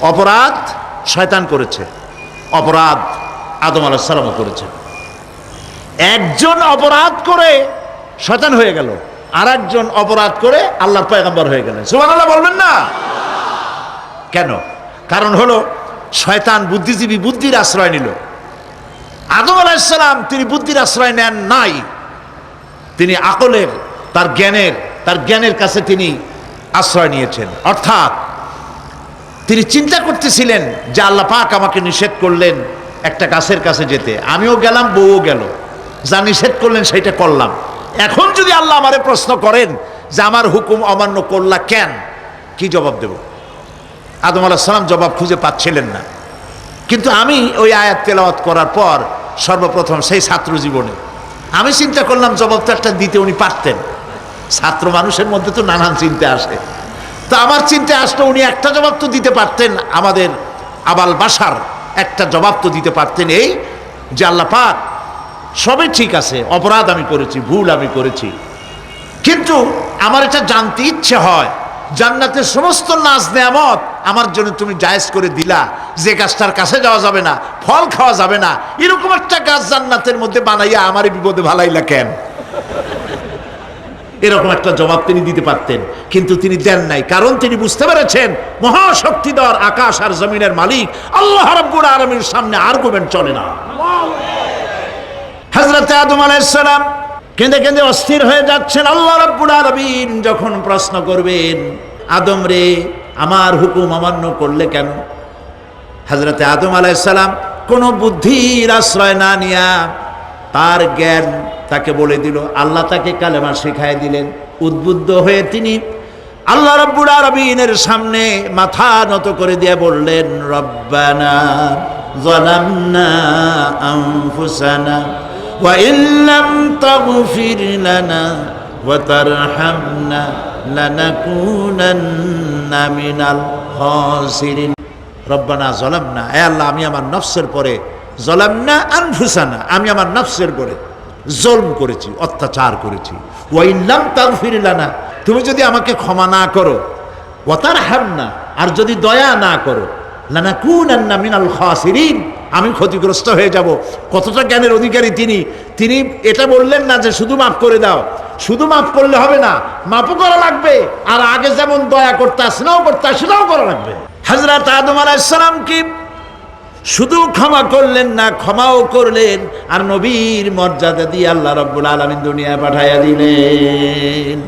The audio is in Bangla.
অপরাধ শয়তান করেছে। অপরাধ আদম আলাহিসাল্লামও করেছে। একজন অপরাধ করে শয়তান হয়ে গেল আর একজন অপরাধ করে আল্লাহর পয়গম্বর হয়ে গেলেন। সুমান আল্লাহ বলবেন না? কেন? কারণ হলো, শয়তান বুদ্ধিজীবী বুদ্ধির আশ্রয় নিল। আদম আলাহিসাল্লাম তিনি বুদ্ধির আশ্রয় নেন নাই। তিনি আকলের, তার জ্ঞানের তার জ্ঞানের কাছে তিনি আশ্রয় নিয়েছেন। অর্থাৎ তিনি চিন্তা করতেছিলেন যে আল্লাহ পাক আমাকে নিষেধ করলেন একটা গাছের কাছে যেতে। আমিও গেলাম, বউও গেল। যা নিষেধ করলেন সেইটা করলাম। এখন যদি আল্লাহ আমারে প্রশ্ন করেন যে আমার হুকুম অমান্য করলা কেন, কি জবাব দেব? আদম আলাহ সালাম জবাব খুঁজে পাচ্ছিলেন না। কিন্তু আমি ওই আয়াত তেলাওয়াত করার পর সর্বপ্রথম সেই ছাত্র জীবনে আমি চিন্তা করলাম জবাব তো একটা দিতে উনি পারতেন। ছাত্র মানুষের মধ্যে তো নানান চিন্তা আসে। তো আমার চিন্তায় আসলো, উনি একটা জবাব তো দিতে পারতেন আমাদের আবাল বাসার, একটা জবাব তো দিতে পারতেন এই যে আল্লাহ পাক সবই ঠিক আছে, অপরাধ আমি করেছি, ভুল আমি করেছি। কিন্তু আমার এটা জানতে ইচ্ছে হয়, জান্নাতের সমস্ত নাচ নেয়ামত আমার জন্য তুমি জায়েজ করে দিলা, যে গাছটার কাছে যাওয়া যাবে না, ফল খাওয়া যাবে না, এরকম একটা গাছ জান্নাতের মধ্যে বানাইয়া আমারই বিপদে ভালাইলা কেন? এরকম একটা জবাব তিনি দিতে পারতেন, কিন্তু তিনি দেন নাই। কারণ তিনি বুঝতে পেরেছেন, মহাশক্তিধর আকাশ আর জমিনের মালিক, আল্লাহ রাব্বুল আলামিনের সামনে আর্গুমেন্ট চলে না। হযরত আদম আলাইহিস সালাম কেঁদে কেঁদে অস্থির হয়ে যাচ্ছেন, আল্লাহ রাব্বুল আলামিন যখন প্রশ্ন করবেন, আদম রে, আমার হুকুম অমান্য করলে কেন? হজরতে আদম আলাইসালাম কোনো বুদ্ধির আশ্রয় না নিয়া তার জ্ঞান তাকে বলে দিল আল্লাহ তাকে কালেমা শেখায় দিলেন উদ্বুদ্ধ হয়ে তিনি আল্লাহ রব্বুল আরবিনের সামনে মাথা নত করে দিয়ে বললেন রব্বানা ظلمنا أنفسنا وإن لم تغفر لنا وترحمنا لنكونن من الخاسرين রব্বানা জলামনা এ আল্লাহ আমি আমার নফসের পরে জলামনা আনফুসানা, আমি আমার নফসের করে জলম করেছি, অত্যাচার করেছি। ওয়াইল্লাম তাগফিরিলানা তুমি যদি আমাকে ক্ষমা না করো ওয়াতার হামনা আর যদি দয়া না করো লানা কুন আন্না মিনাল খাসিরিন, আমি ক্ষতিগ্রস্ত হয়ে যাব। কতটা জ্ঞানের অধিকারী তিনি। তিনি এটা বললেন না যে শুধু মাফ করে দাও। শুধু মাফ করলে হবে না, মাফও করা লাগবে, আর আগে যেমন দয়া করতে আসনাও করতে সেটাও করা লাগবে। হাজরাত আদম আলাইসালাম কি শুধু ক্ষমা করলেন না, ক্ষমাও করলেন। আর নবীর মর্যাদা দিয়ে আল্লাহ রব্বুল আলমিন দুনিয়া পাঠাইয়া দিলেন।